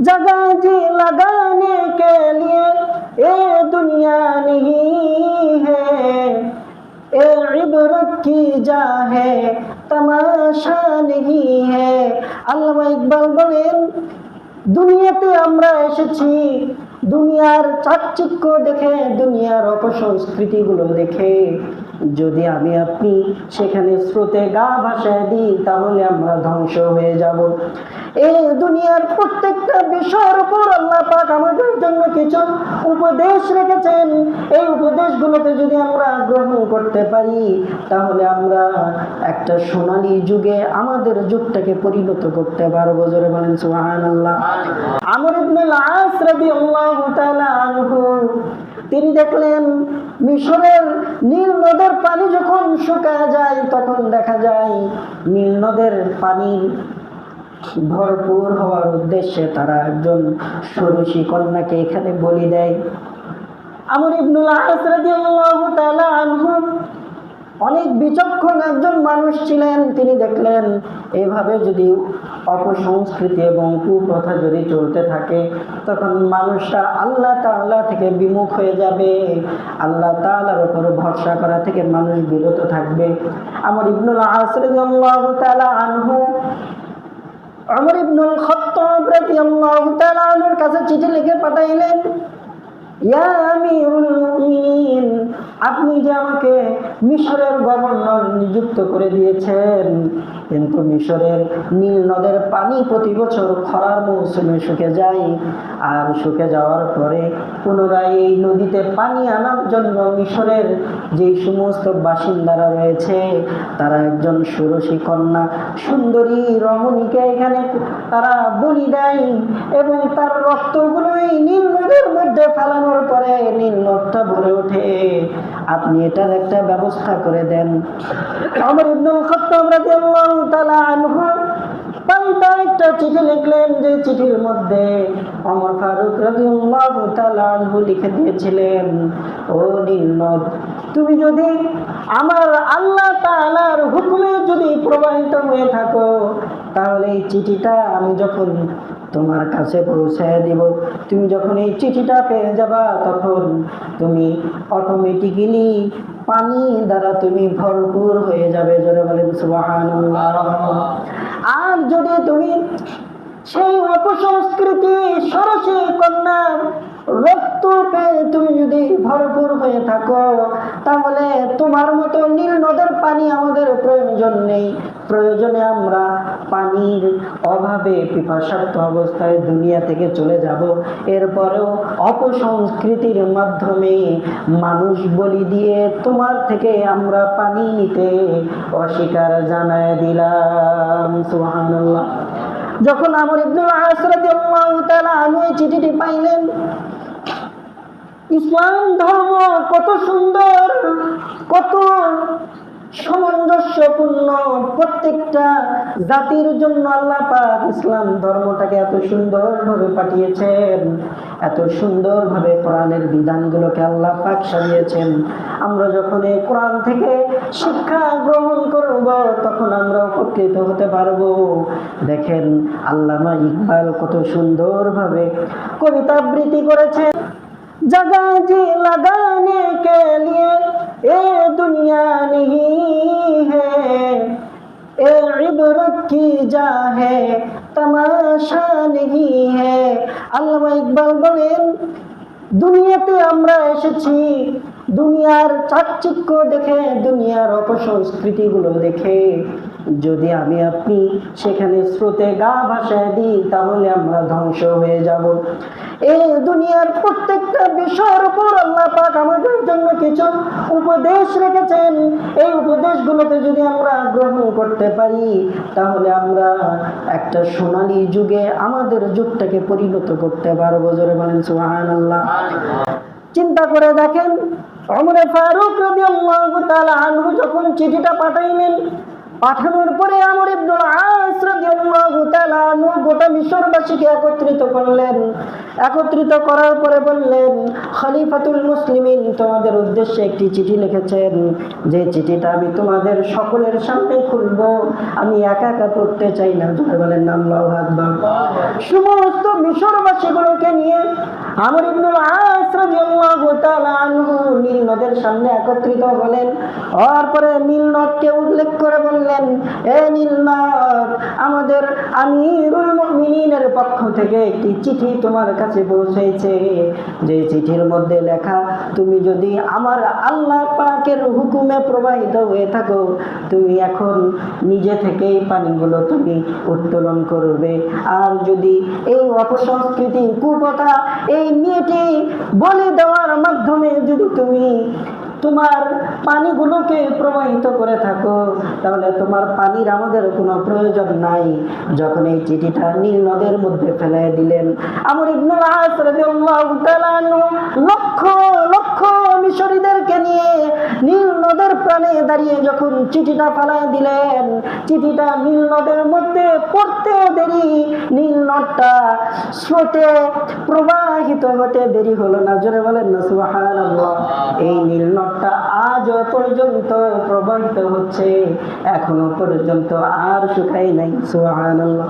जगह जी लगाने के लिए ये दुनिया नहीं है ए इबरत की जा है तमाशा नहीं है আল্লামা ইকবাল বলেন দুনিয়াতে আমরা এসেছি দুনিয়ার চাকচিক্য দেখে দুনিয়ার অপসংস্কৃতিগুলো দেখে যদি আমি আপনি সেখানে স্রোতে গা ভাসায় দিই, তাহলে আমরা ধ্বংস হয়ে যাব। এই দুনিয়ার প্রত্যেকটা বিষয়ের উপর আল্লাহ পাক আমাদের জন্য কিছু উপদেশ রেখেছেন। এই উপদেশগুলোকে যদি আমরা গ্রহণ করতে পারি, তাহলে আমরা একটা সোনালী যুগে আমাদের যুগটাকে পরিণত করতে পারব। জোরে বলেন, সুবহানাল্লাহ। আমর ইবনে আস রাদিয়াল্লাহু তাআলা আনহু তিনি দেখলেন মিশরের নীল নদের পানি যখন শুকায় যায়, তখন দেখা যায় নীল নদের পানির ভরপুর হওয়ার উদ্দেশ্যে তারা একজন সরসী কন্যাকে এখানে বলি দেয়। আমর ইবনুল আস রাদিয়াল্লাহু তাআলা আনহু অনেক বিচক্ষণ একজন মানুষ ছিলেন, তিনি দেখলেন, এভাবে যদি অপসংস্কৃতি এবং কুপ্রথা যদি চলতে থাকে, তখন মানুষটা আল্লাহ তাআলা থেকে বিমুখ হয়ে যাবে। আল্লাহ তাআলার উপর ভরসা করা থেকে মানুষ বিরত থাকবে। আমার ইবনুল আস রাদিয়াল্লাহু তাআলা আনহু, আমর ইবনুল খাত্তাব রাদিয়াল্লাহু তাআলা কাছে চিঠি লিখে পাঠাইলেন আপনি যে আমাকে মিশরের গভর্নর নিযুক্ত করে দিয়েছেন কিন্তু মিশরের নীল নদের পানি প্রতি বছর খরার মৌসুমে শুকে যায়। আর শুকে যাওয়ার পরে পুনরায় এই নদীতে পানি আনার জন্য মিশরের যেই সমস্ত বাসিন্দারা রয়েছে, তারা একজন ষোড়শী কন্যা, সুন্দরী রমণীকে এখানে তারা বলি দেয় এবং তার রক্তগুলো এই নীল নদের মধ্যে ফেলানোর পরে নীল নদটা ভরে ওঠে। আপনি এটার একটা ব্যবস্থা করে দেন। আমার ইবনুল রাদিয়াল্লাহু একটা চিঠি লিখলেন, যে চিঠির মধ্যে অমর ফারুক লিখে দিয়েছিলেন, ও তুমি যদি আমার আল্লাহ তাআলার হুকুমে যদি প্রবাহিত হয়ে থাকো, তাহলে এই চিঠিটা আমি যখন তোমার কাছে পৌঁছায় দিব, তুমি যখন এই চিঠিটা পেয়ে যাবা, তখন তুমি অটোমেটিক্যালি পানি দ্বারা তুমি ভরপুর হয়ে যাবে। জোরে বলেন আর যদি তুমি সেই অপসংস্কৃতি সরসী কন্যা রক্ত পেয়ে তুমি যদি ভরপুর হয়ে থাকো, তাহলে তোমার মতো নীল নদের পানি আমাদের প্রয়োজন নেই। প্রয়োজনে আমরা পানির অভাবে পিপাসার্থ অবস্থায় দুনিয়া থেকে চলে যাব। এরপরেও অপসংস্কৃতির মাধ্যমে মানুষ বলি দিয়ে তোমার থেকে আমরা পানি নিতে অস্বীকার জানায় দিলাম। সুবহানাল্লাহ। যখন আমর ইবনুল আস রাদিয়াল্লাহু তাআলা এই চিঠিটি পাইলেন ইসলাম ধর্ম কত সুন্দর, কত সামঞ্জস্যপূর্ণ। প্রত্যেকটা জাতির জন্য আল্লাহ পাক ইসলাম ধর্মটাকে এত সুন্দরভাবে পাঠিয়েছেন, এত সুন্দরভাবে কোরআনের বিধানগুলোকে আল্লাহ পাক সাজিয়েছেন। আমরা যখন এই কোরআন থেকে শিক্ষা গ্রহণ করব, তখন আমরা উপকৃত হতে পারব। দেখেন আল্লামা ইকবাল কত সুন্দরভাবে কবিতা আবৃত্তি করেছেন। जगह जी लगाने के लिए ये दुनिया नहीं है ए इबरत की जा है तमाशा नहीं है আল্লামা ইকবাল বলেন দুনিয়াতে আমরা এসেছি দুনিয়ার চাকচিক্য দেখে দুনিয়ার অপসংস্কৃতিগুলো দেখে যদি আমি আপনি সেখানে স্রোতে গা ভাসায় দিই তাহলে আমরা ধ্বংস হয়ে যাব এই দুনিয়ার প্রত্যেকটা বিষয়ের উপর আল্লাহ পাক আমাদের জন্য কিছু উপদেশ রেখেছেন। এই উপদেশগুলোকে যদি আমরা গ্রহণ করতে পারি, তাহলে আমরা একটা সোনালী যুগে আমাদের যুগটাকে পরিণত করতে পারব। জোরে বলেন, সুবহানাল্লাহ। চিন্তা করে দেখেন অমরে ফারুক তাআলা আনহু যখন চিঠিটা পাঠাইলেন, পাঠানোর পরে আমর ইবনুল আস মিশরবাসীকে একত্রিত করলেন। একত্রিত করার পরে বললেন, খলিফাতুল মুসলিমিন তোমাদের উদ্দেশ্যে একটি চিঠি লিখেছেন। যে চিঠিটা আমি তোমাদের সকলের সামনে খুলব। আমি একা একা পড়তে চাই না। বলেন নাম আকবার। সমস্ত মিশরবাসীগুলোকে নিয়ে আমর ইবনুল আস রাদিয়াল্লাহু তাআলা আনহু নদের সামনে একত্রিত হলেন। হওয়ার পরে নীল নদকে উল্লেখ করে বললেন, এ নীল নদ আমাদের আমিরুল মুমিনিনের পক্ষ থেকে একটি চিঠি তোমার কাছে পৌঁছেছে। যে চিঠির মধ্যে লেখা, তুমি যদি আমার আল্লাহ পাকের হুকুমে প্রবাহিত হয়ে থাকো, তুমি এখন নিজে থেকেই পানিগুলো তুমি উত্তোলন করবে। আর যদি এই অপসংস্কৃতি, কুপথা, এই মেয়েটি বলে দেওয়ার মাধ্যমে যদি তুমি তোমার পানিগুলোকে প্রবাহিত করে থাকো, তাহলে তোমার পানির আমাদের কোনো প্রয়োজন নাই। যখন এই চিঠিটা নীল নদের মধ্যে ফেলে দিলেন, আমার ইবনুল লক্ষ লক্ষ মিশরীদেরকে নিয়ে নীল নদের প্রাণে দাঁড়িয়ে যখন চিঠিটা ফেলাই দিলেন, চিঠিটা নীল মধ্যে পড়তে দেরি, নীল নদটা স্রোতে প্রবাহিত হতে দেরি হলো না। জোরে বলেন না, সুবহানাল্লাহ। এই নীল নদটা আজও পর্যন্ত প্রবাহিত হচ্ছে, এখনও পর্যন্ত আর শুকাই নাই, সুবহানাল্লাহ।